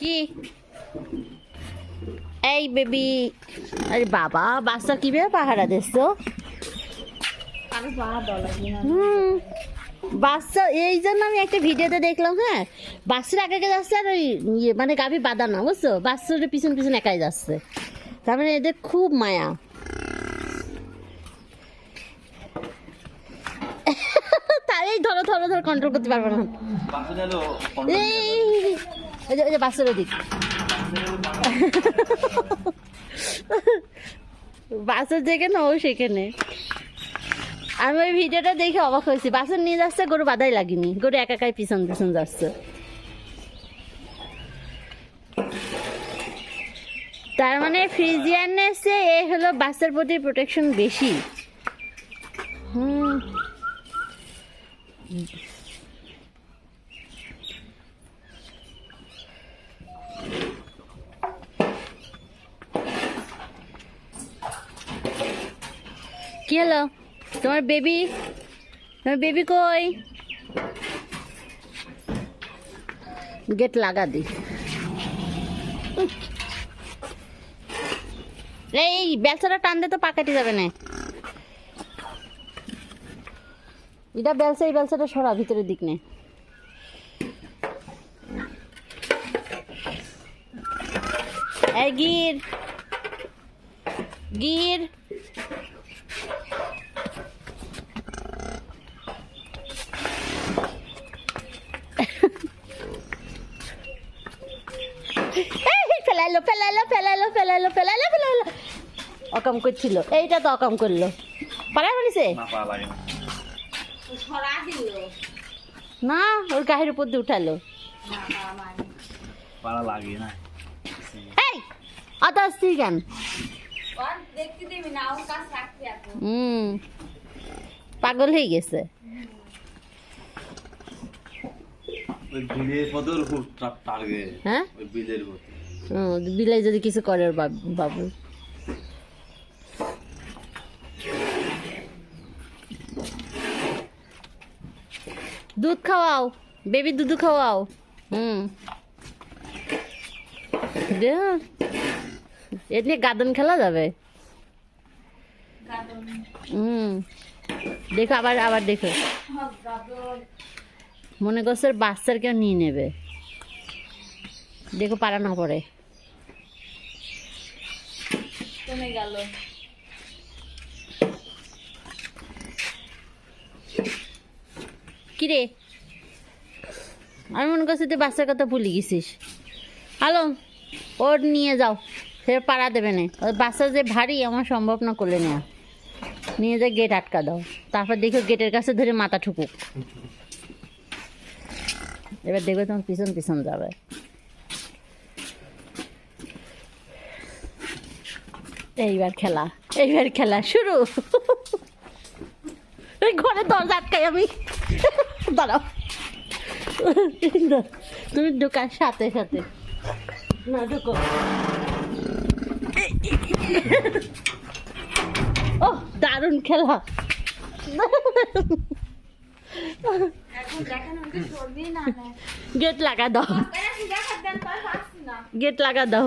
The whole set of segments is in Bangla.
কি? এই বেবি। আরে বাবা বাচ্চা কীভাবে পাহারা দিচ্ছ হুম। বাচ্চা এই জন্য আমি একটা ভিডিওতে দেখলাম হ্যাঁ? বাচ্চার আগে আগে যাচ্ছে আর ওই ইয়ে মানে গাভি বাঁধা না বুঝছ? বাচ্চার পিছন পিছন একাই যাচ্ছে। তার মানে এদের খুব মায়া। তাই ধরো ধরো ধরো কন্ট্রোল করতে পারব না। এই যে- এই যে বাচ্চার দিক বাসের যেখানে ও সেখানে। আমি ভিডিওটা দেখে অবাক হয়েছি। বাসের নিয়ে যাচ্ছে, গরু বাধাই লাগেনি। গরু একা একাই পিছন পিছন যাচ্ছে। তার মানে ফ্রিজিয়ানেসে এ হলো বাসের প্রতি প্রোটেকশন বেশি। হুম। কি হলো? তোমার বেবি তোমার বেবি কই? গেট লাগা দি। এই, বেলসাটা টান তো, পাকাটি যাবে না। এটা বেলসা, এই বেলসাটা সরা, ভিতরের দিক নে। এই গির। গির এই, ফেলাইলো ফেলাইলো ফেলাইলো ফেলাইলো ফেলাইলো ফেলাইলো। অকাম করছিল এইটা তো অকাম করল। পারা ফেলিছে না পা লাগে না। না ওর গায়ের উপর দিয়ে উঠালো। পাড়া লাগে না। এই অত আসছি কেন? হুম পাগল হয়ে গেছে। ওই বিলের পদর খুব টার্গে হ্যাঁ? ওই বিলের হুম, বিলাই যদি কিছু করে বাবু দুধ খাওয়াও বেবি দুধ খাওয়াও। হুম। এ নিয়ে গাদন খেলা যাবে। হুম। দেখো আবার আবার দেখো। মনে করছে বাচ্চার কেউ নিয়ে নেবে। দেখো পারা। না পড়ে কমে গেল। কিরে? আমি মনে করছি তুই বাচ্চার কথা ভুলে গেছিস। হ্যালো ওর নিয়ে যাও। সে পাড়া দেবে না। ওর বাচ্চা যে ভারী আমার সম্ভব না করলে নেওয়া নিয়ে যা গেট আটকা দাও। তারপর দেখো গেটের কাছে ধরে মাথা ঠুকুক। এবার দেখবে তোমার পিছন পিছন যাবে। এইবার খেলা এইবার খেলা শুরু। ঘরে দরজা আটকাই আমি। দাঁড়াও। তুমি ঢোকার সাথে সাথে। না ঢুকো। ও দারুণ খেলা। গেট লাগা দাও। গেট লাগা দাও।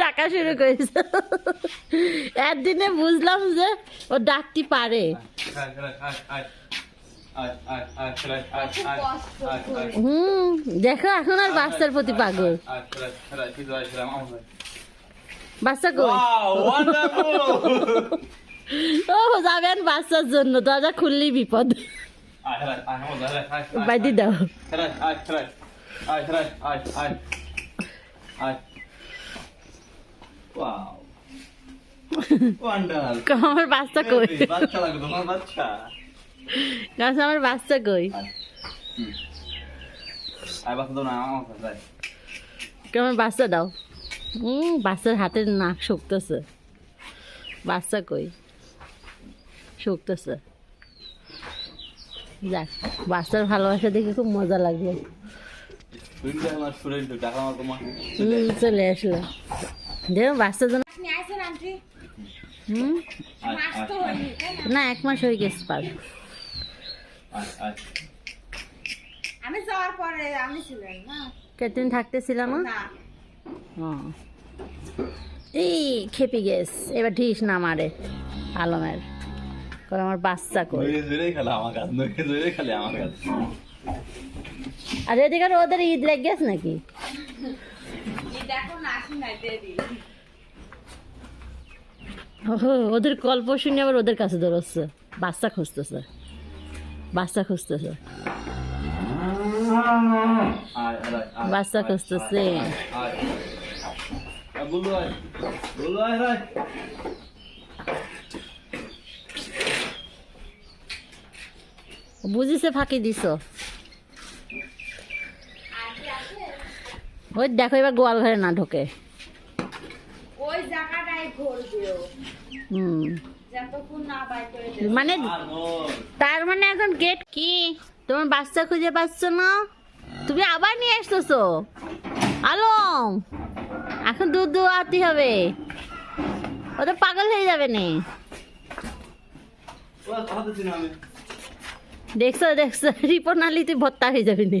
ডাকা শুরু করেছে একদিনে বুঝলাম যে ও ডাকটি পারে হম দেখো এখন আর বাচ্চার প্রতি পাগল বাচ্চা কই ও যাবেন বাচ্চার জন্য দরজা খুললেই বিপদ বাইদি দাও আয় আয় আয় আয় আয় আমার বাচ্চা কই বাচ্চা বাচ্চা আমার বাচ্চা কই। আয় বাচ্চা দাও বাচ্চা হুম বাচ্চার হাতের নাক শুকতেছে বাচ্চা কই শুকতেছে যাক বাচ্চার ভালোবাসা দেখে খুব মজা লাগল চলে আসলো। বাচ্চার জন্য না? এক মাস হয়ে গেছে পার আয় আয়। আমি যাওয়ার পরে আমি ছিলেন না? কে তুমি থাকতেছিল না? না। এই খেপি গেস এবার ঠিস না মারে আলমের। করে আমার বাচ্চা খেলে আমার কাছে খেলে আমার কাছে। আর এদিকে ওদের ঈদ লেগে গেছে নাকি ওদের গল্প শুনে আবার ওদের কাছে দৌড়চ্ছে। বাচ্চা খুঁজতেছে। বাচ্চা খুঁজতেছে। বাচ্চা খুঁজতেছে। বুঝিছে ফাঁকি দিছ আন্টি আছে ওই দেখো এবার গোয়াল ঘরে না ঢোকে। ওই জায়গাটাই ঘুরবে হুম। মানে তার মানে এখন গেট কি? তোমার বাচ্চা খুঁজে পাচ্ছ না? তুমি আবার নিয়ে আসতেছো? আলম এখন দুধ দোয়াতে হবে। ও তো পাগল হয়ে যাবে নি। দেখছ দেখছ রিপোর্ট না তুই ভত্তা হয়ে যাবে নি।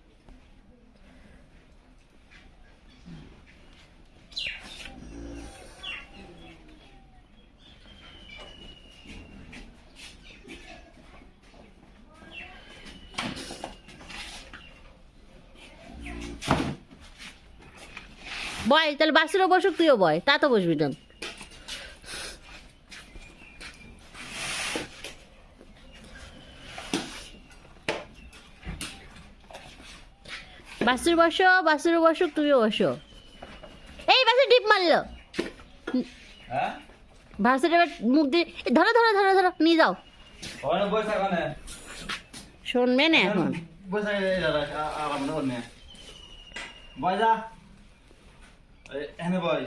বয় তাহলে বাসুরও বসুক তুইও বয়। তা তো বসবি না। বাসুর বসো বাসুর বসো তুইও বসো। এই বাসুর ডিপ মারলো। হ্যাঁ? বাসুর এবার মুখ দিয়ে ধরো ধরো ধরো ধরো নিয়ে যাও। বসে শুনবে না এখন? বসে দাদা আরাম করে নে বয়।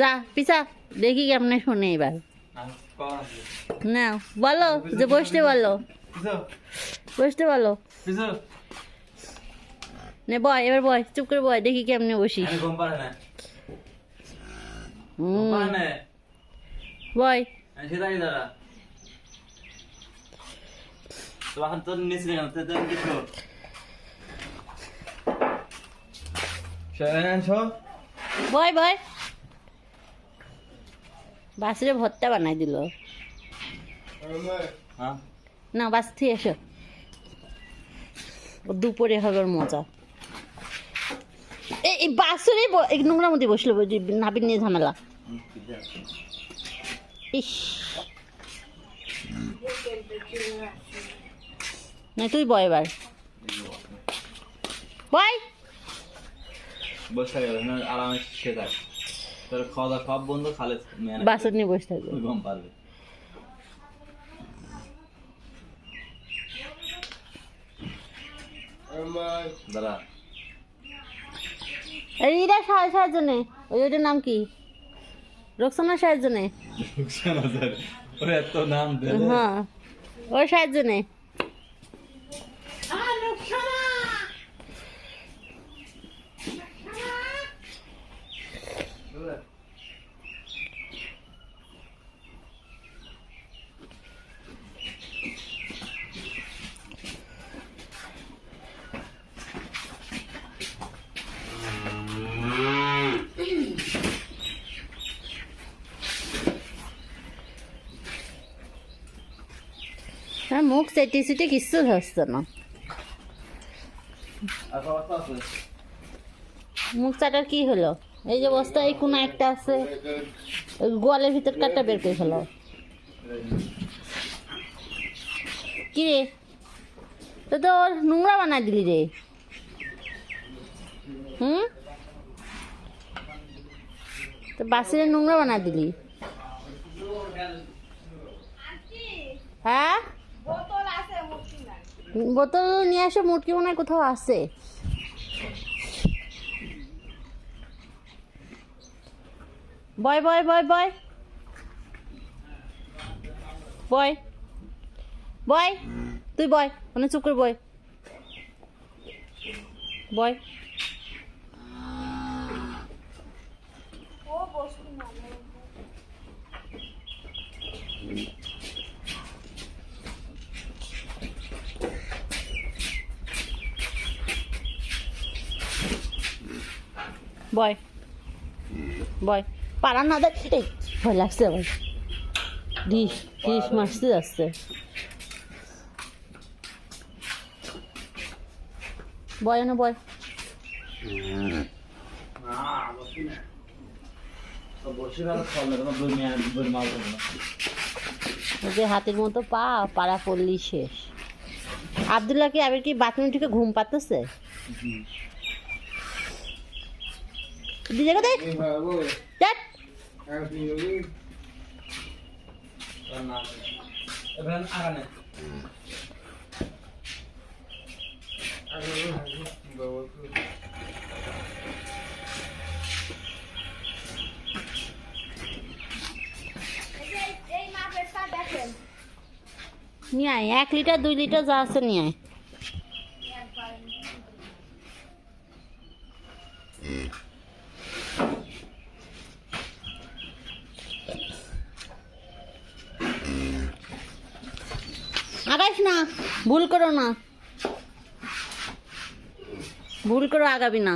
যা পিসা দেখি কেমনে শুনে এবার। না বলো যে বসতে বলো। বসতে বলো। পিছো নে বয় এবার বয় চুপ করে বয় দেখি কেমনে পারে বয়। আমি তো এখন কেন? বয় বয়। বাসুরে ভর্তা বানাই দিল। হ্যাঁ। না বাস থেকে এসো। দুপুরে হবে মজা। এই বাসুরে নোংরার মধ্যে বসল নাবিন নিয়ে ঝামেলা। ইস। না তুই বয় এবার। বয়। বসে গেল আরামে থাক। তোর খাওয়া দাওয়া সব বন্ধ খালে মেয়ে নিয়ে বসে থাকবে। ঘুম পারবে ওই ওইটার নাম কি? রোকসানা সাহায্য নে রুকসানা স্যার ওর এত নাম হ্যাঁ। ওর হ্যাঁ মুখ সেটি সিটি কিচ্ছু হচ্ছে না? মুখ চাটার কি হলো? এই যে বস্তা, এই কোনো একটা আছে। গোয়ালের ভিতর কাটটা বের করে ফেলো কি রে তো তোর নোংরা বানাই দিলি রে হুম? তো বাসের নোংরা বানাই দিলি। হ্যাঁ বোতল নিয়ে আসে মুটকি মনে কোথাও আছে। বয় বয় বয় বয়। বয়। বয় তুই বয় মানে চুপ করে বয়। বয়। ও বসবি বয় বয় পারা না দেখ ভয় লাগছে আবার ডিশ ডিশ মারতে যাচ্ছে বয় না বয় যে হাতের মতো পা পাড়া পড়লি শেষ আবদুল্লাহ কি আবার কি বাথরুম থেকে ঘুম পাতেছে? যে এই মাপেরটা দেখেন নিয়ে আয় এক লিটার দুই লিটার যা আছে নিয়ে আয় একবার আগাইস না ভুল করো না ভুল করো আগাবি না।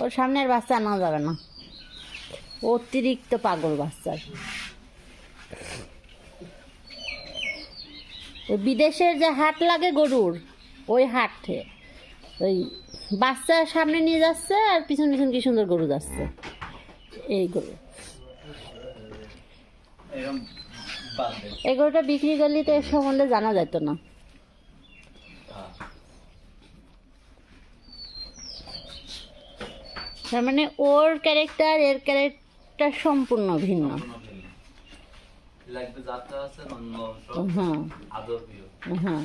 ওর সামনের বাচ্চা আনা যাবে না। অতিরিক্ত পাগল বাচ্চার বিদেশের যে হাট লাগে গরুর, ওই হাটে। ওই বাচ্চার সামনে নিয়ে যাচ্ছে আর পিছন পিছন কি সুন্দর গরু যাচ্ছে। এই গরু। এই গরুটা বিক্রি করলে তো এর সম্বন্ধে জানা যেত না। তার মানে ওর ক্যারেক্টার এর ক্যারেক্টার সম্পূর্ণ ভিন্ন। হ্যাঁ। হ্যাঁ।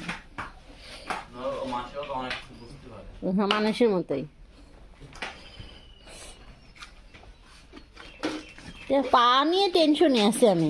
মানুষের মতোই। পা নিয়ে টেনশনে আছি আমি।